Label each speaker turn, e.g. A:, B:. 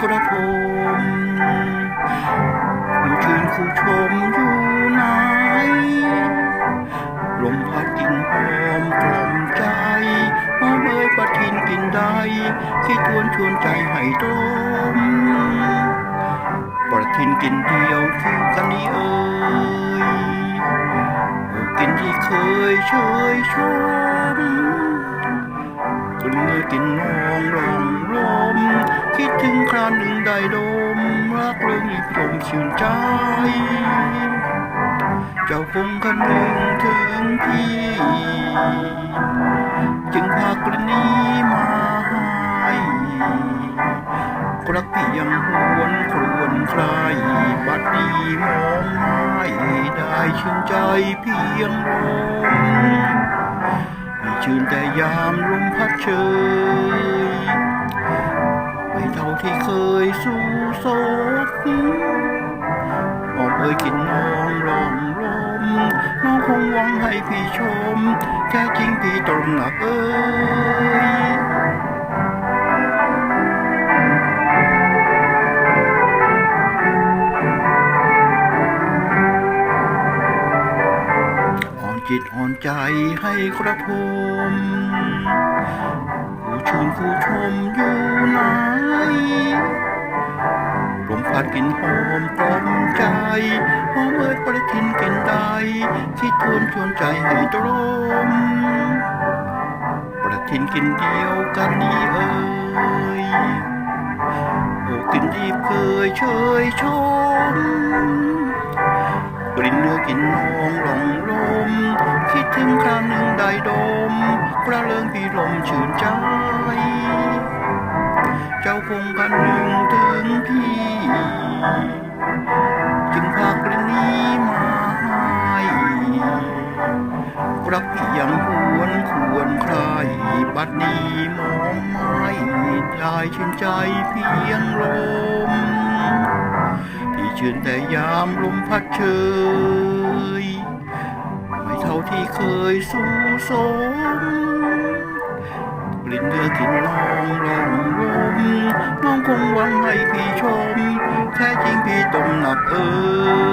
A: ครับผมมันคืนคู่ชมอยู่ไหนลมพัดกิ่งหอมกลอมใจหอมเอ้ยปะทินกินใด้ที่ทวนชวนใจให้ดมปะทินกินเดียวคือกันนี้เอ้ยกินที่เคยเชยชมกินเนื้อกินน้องรอ ถึงคราวหนึ่งได้ดมรักเรื่องอีกลมชื่นใจ เจ้าคงคำนึงถึงพี่ จึงพากรณีมาให้รักพี่ยังหวนครวนใครบัดนี้มองไม่ได้ชื่นใจเพียงลมชื่นแต่ยามลมพัดเชย ที่เคยสู้สดมองเอ่ยกินน้องรองลมน้องคงหวังให้พี่ชม แท้จริงพี่ตรงหนักเอ้ยอ่อนจิตอ่อนใจให้กระผม ผู้ชื่นผู้ชมอยู่ไหนลมพัดกลินหอมกลมใจหอมเอ่ยประทินกินใดคิดทวนชวนใจให้ตรมประทินกินเดียวกันนี้เอ่ยโอ้กินดีเคยเชยชมกลิ่นเนื้อกินนองหลงลมคิดถึงคราวหนึ่งได้ดม กระเลิงพี่ลมชื่นใจ เจ้าคงกันหนึ่งถึงพี่ จึงพากลิ่นนี้มาให้รักพี่ยังหวนควรใคร บัดนี้มองไม่ได้ชื่นใจเพียงลมที่ชื่นแต่ยามลมพัดเชย ไม่เท่าที่เคยสู้สมกลิ่นเดือกินน้องลองลมน้องคงหวังให้พี่ชม แท้จริงพี่ตรงหนักเออ